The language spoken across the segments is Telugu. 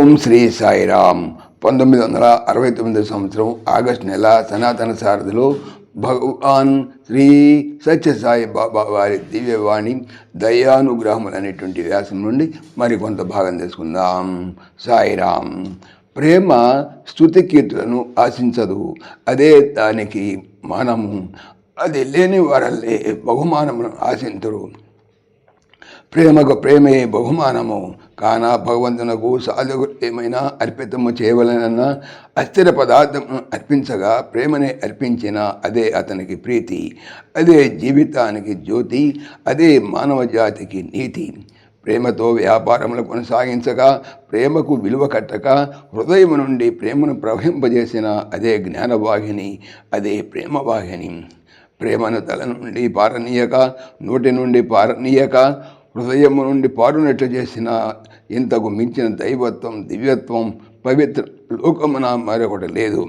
ఓం శ్రీ సాయిరామ్. పంతొమ్మిది వందల అరవై తొమ్మిది సంవత్సరం ఆగస్టు నెల సనాతన సారథిలో భగవాన్ శ్రీ సత్యసాయి బాబా వారి దివ్యవాణి దయానుగ్రహములు అనేటువంటి వ్యాసం నుండి మరికొంత భాగం తెలుసుకుందాం సాయిరామ్ ప్రేమ స్థుతి కీర్తులను ఆశించదు. అదే దానికి మనము అది లేని వారల్లే బహుమానమును ఆశించరు ప్రేమకు ప్రేమే బహుమానము. కాన భగవంతునకు సాధకు ఏమైనా అర్పితము చేయవలనన్న అస్థిర పదార్థము అర్పించగా ప్రేమనే అర్పించిన అదే అతనికి ప్రీతి అదే జీవితానికి జ్యోతి అదే మానవ జాతికి నీతి. ప్రేమతో వ్యాపారములు కొనసాగించగా ప్రేమకు విలువ కట్టక హృదయం నుండి ప్రేమను ప్రవహింపజేసిన అదే జ్ఞానవాహిని అదే ప్రేమవాహిని. ప్రేమను తల నుండి పారనీయక నోటి నుండి పారనీయక హృదయము నుండి పారునట్లు చేసిన ఇంతకు మించిన దైవత్వం దివ్యత్వం పవిత్ర లోకమున మరొకటి లేదు.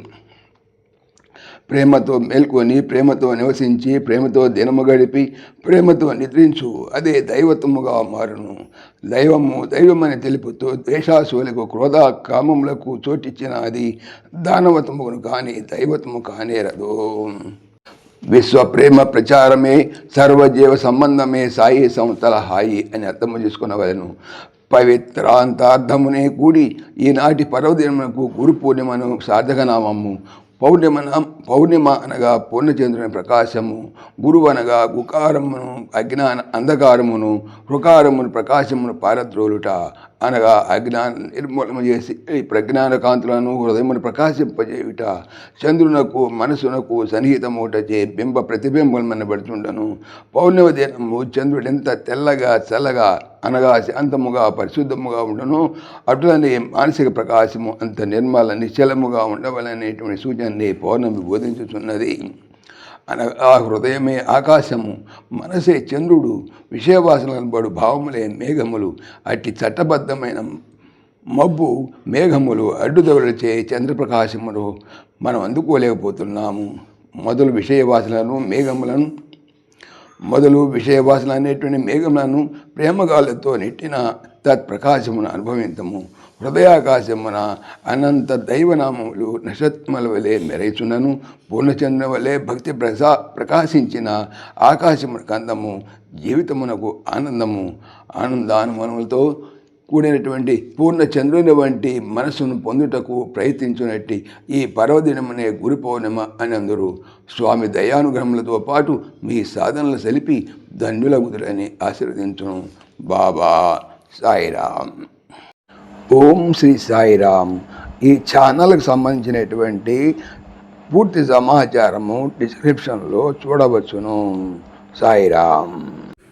ప్రేమతో మేల్కొని ప్రేమతో నివసించి ప్రేమతో దినము గడిపి ప్రేమతో నిద్రించు. అదే దైవత్వముగా మారును. దైవము దైవమని తెలుపుతూ ద్వేషాసులకు క్రోధ కామములకు చోటిచ్చిన అది దానవత్వమును కానీ దైవత్వము కానేరదు. విశ్వ ప్రేమ ప్రచారమే సర్వజీవ సంబంధమే సాయి సంస్థల హాయి అని అర్థం చేసుకున్నవలను పవిత్రాంతార్థమునే కూడి ఈనాటి పర్వదినమునకు గురు పూర్ణిమను సాధకనామము. పౌర్ణిమన పౌర్ణిమ అనగా పూర్ణచంద్రుని ప్రకాశము గురువు అనగా గుకారమును అజ్ఞాన అంధకారమును హృకారమును ప్రకాశమును పారద్రోలుట అనగా అజ్ఞాన నిర్మూలన చేసి ఈ ప్రజ్ఞాన కాంతులను హృదయమును ప్రకాశింపజేయుట చంద్రునకు మనసునకు సన్నిహితమూటచే బింబ ప్రతిబింబం పెడుతుండను పౌర్ణిమ దినము చంద్రుడు ఎంత తెల్లగా చల్లగా అనగా శాంతముగా పరిశుద్ధముగా ఉండను. అటులనే మానసిక ప్రకాశము అంత నిర్మల నిశ్చలముగా ఉండవలనేటువంటి సూచనని పౌర్ణమి బోధించుతున్నది అనగా హృదయమే ఆకాశము మనసే చంద్రుడు విషయవాసనబడు భావములే మేఘములు అట్టి చట్టబద్ధమైన మబ్బు మేఘములు అడ్డుదొరచే చంద్రప్రకాశములు మనం అందుకోలేకపోతున్నాము మొదలు విషయవాసనలను మేఘములను మొదలు విషయవాసన అనేటువంటి మేఘములను ప్రేమగాలతో నెట్టిన తత్ప్రకాశమును అనుభవించము హృదయాకాశమున అనంత దైవనామములు నక్షత్రముల వలె మెరైచునను. పూర్ణచంద్ర వలె భక్తి ప్రసా ప్రకాశించిన ఆకాశమున కందము. జీవితమునకు ఆనందము. ఆనందానుమానములతో కూడినటువంటి పూర్ణ చంద్రుని వంటి మనసును పొందుటకు ప్రయత్నించినట్టి ఈ పర్వదినమనే గురు పౌర్ణిమ అని అందరూ స్వామి దయానుగ్రహములతో పాటు మీ సాధనలు సలిపి ధన్యులగుదురని ఆశీర్వదించును. బాబా సాయిరామ్ ఓం శ్రీ సాయిరామ్ ఈ ఛానల్కి సంబంధించినటువంటి పూర్తి సమాచారము డిస్క్రిప్షన్లో చూడవచ్చును. సాయిరామ్